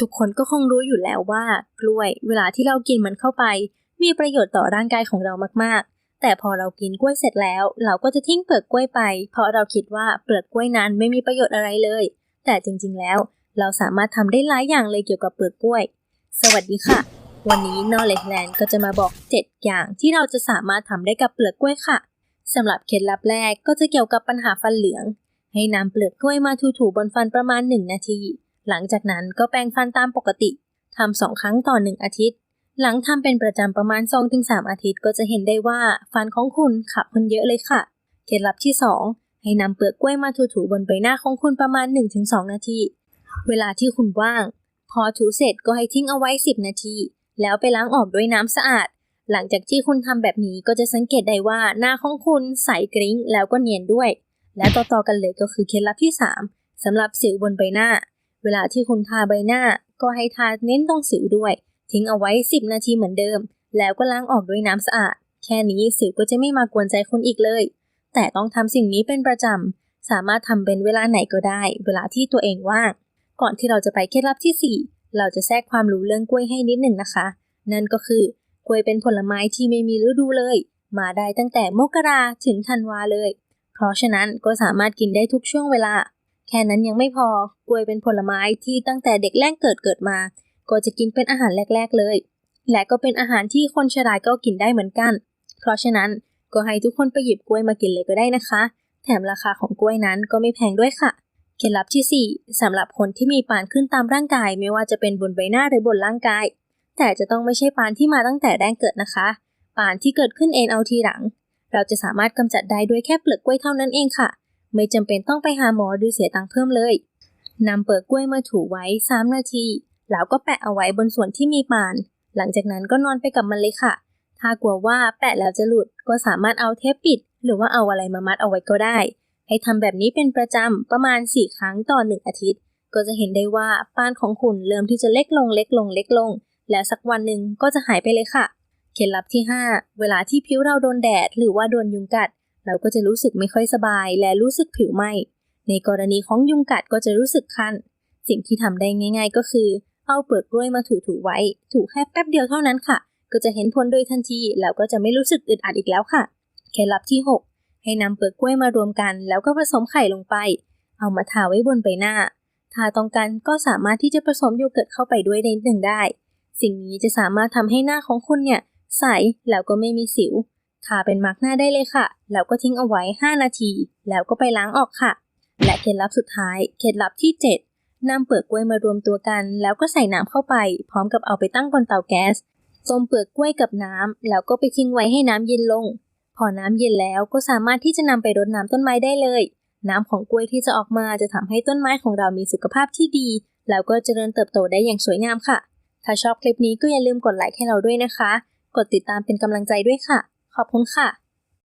ทุกคนก็คงรู้อยู่แล้วว่ากล้วย เวลาที่เรากินมันเข้าไป มีประโยชน์ต่อร่างกายของเรามากๆ แต่พอเรากินกล้วยเสร็จแล้ว เราก็จะทิ้งเปลือกกล้วยไป เพราะเราคิดว่าเปลือกกล้วยนั้นไม่มีประโยชน์อะไรเลย แต่จริงๆแล้ว เราสามารถทำได้หลายอย่างเลยเกี่ยวกับเปลือกกล้วย สวัสดีค่ะ วันนี้ Knowledge Land ก็จะมาบอก 7 อย่างที่เราจะสามารถทำได้กับเปลือกกล้วยค่ะสำหรับเคล็ดลับแรกก็จะเกี่ยวกับปัญหาฟันเหลือง ให้นำเปลือกกล้วยมาถูๆบนฟันประมาณ 1 นาที หลังจากนั้นก็แปรงฟันตามปกติทำสองครั้งต่อหนึ่งอาทิตย์ หลังทำเป็นประจำประมาณ 2-3 อาทิตย์ก็จะเห็นได้ว่าฟันของคุณขับขึ้นเยอะเลยค่ะ เคล็ดลับที่ 2 ให้นำเปลือกกล้วยมาถูๆบนใบหน้าของคุณประมาณ 1-2 นาที เวลาที่คุณว่าง พอถูเสร็จก็ให้ทิ้งเอาไว้ 10 นาที แล้วไปล้างออกด้วยน้ำสะอาด หลังจากที่คุณทำแบบนี้ก็จะสังเกตได้ว่าหน้าของคุณใสกริ้งแล้วก็เนียนด้วย และต่อๆกันเลยก็คือเคล็ดลับที่ 3สำหรับสิวบนใบหน้า เวลาที่คุณทาใบหน้าก็ให้ทาเน้นตรงสิวด้วย ทิ้งเอาไว้ 10 นาทีเหมือนเดิม แล้วก็ล้างออกด้วยน้ำสะอาด แค่นี้สิวก็จะไม่มากวนใจคุณอีกเลย แต่ต้องทำสิ่งนี้เป็นประจำ สามารถทำเป็นเวลาไหนก็ได้ เวลาที่ตัวเองว่าง ก่อนที่เราจะไปเคล็ดลับที่ 4 เราจะแทรกความรู้เรื่องกล้วยให้นิดหนึ่งนะคะ นั่นก็คือกล้วยเป็นผลไม้ที่ไม่มีฤดูเลย มาได้ตั้งแต่มกราถึงธันวาเลย เพราะฉะนั้นก็สามารถกินได้ทุกช่วงเวลา แค่นั้นยังไม่พอกล้วยเป็นผลไม้ที่ตั้งแต่เด็กแรกเกิดเกิดมา ก็จะกินเป็นอาหารแรก ๆเลย และก็เป็นอาหารที่คนชราก็กินได้เหมือนกัน เพราะฉะนั้นก็ให้ทุกคนไปหยิบกล้วยมากินเลยก็ได้นะคะ แถมราคาของกล้วยนั้นก็ไม่แพงด้วยค่ะ เคล็ดลับที่ 4สำหรับคนที่มีปานขึ้นตามร่างกาย ไม่ว่าจะเป็นบนใบหน้าหรือบนร่างกาย แต่จะต้องไม่ใช่ปานที่มาตั้งแต่แรกเกิดนะคะ ปานที่เกิดขึ้นเองเอาทีหลัง เราจะสามารถกำจัดได้ด้วยแค่เปลือกกล้วยเท่านั้นเองค่ะ ไม่จำเป็นต้องไปหาหมอหรือเสียตังค์เพิ่มเลยนำเปลือกกล้วยมาถูไว้ 3 นาที แล้วก็แปะเอาไว้บนส่วนที่มีปาน หลังจากนั้นก็นอนไปกับมันเลยค่ะ ถ้ากลัวว่าแปะแล้วจะหลุด ก็สามารถเอาเทปปิด หรือว่าเอาอะไรมามัดเอาไว้ก็ได้ ให้ทำแบบนี้เป็นประจำประมาณ 4 ครั้งต่อ 1 อาทิตย์ ก็จะเห็นได้ว่าปานของคุณเริ่มที่จะเล็กลงเล็กลงเล็กลง และสักวันหนึ่งก็จะหายไปเลยค่ะ เคล็ดลับที่ 5 เวลาที่ผิวเราโดนแดด หรือว่าโดนยุงกัด เราก็จะรู้สึกไม่ค่อยสบายและรู้สึกผิวไหม้ ในกรณีของยุงกัดก็จะรู้สึกคัน สิ่งที่ทำได้ง่าย ๆ ก็คือ เอาเปลือกกล้วยมาถูๆไว้ ถูแค่แป๊บเดียวเท่านั้นค่ะ ก็จะเห็นผลโดยทันทีแล้วก็จะไม่รู้สึกอึดอัดอีกแล้วค่ะ เคล็ดลับที่ 6 ให้นำเปลือกกล้วยมารวมกัน แล้วก็ผสมไข่ลงไป เอามาทาไว้บนใบหน้าถ้าต้องการก็สามารถที่จะผสมโยเกิร์ตเข้าไปด้วยในหนึ่งได้ สิ่งนี้จะสามารถทำให้หน้าของคุณเนี่ยใสแล้วก็ไม่มีสิว ทาเป็นมาร์กหน้าได้เลยค่ะ แล้วก็ทิ้งเอาไว้ 5 นาที แล้วก็ไปล้างออกค่ะ และเคล็ดลับสุดท้าย เคล็ดลับที่ 7นำเปลือกกล้วยมารวมตัวกัน แล้วก็ใส่น้ำเข้าไป พร้อมกับเอาไปตั้งบนเตาแก๊สต้มเปลือกกล้วยกับน้ำแล้วก็ไปทิ้งไว้ให้น้ำเย็นลง พอน้ำเย็นแล้วก็สามารถที่จะนำไปรดน้ำต้นไม้ได้เลย น้ำของกล้วยที่จะออกมาจะทำให้ต้นไม้ของเรามีสุขภาพที่ดี แล้วก็เจริญเติบโตได้อย่างสวยงามค่ะ ถ้าชอบคลิปนี้ก็อย่าลืมกดไลค์ให้เราด้วยนะคะ กดติดตามเป็นกำลังใจด้วยค่ะ ขอบคุณค่ะ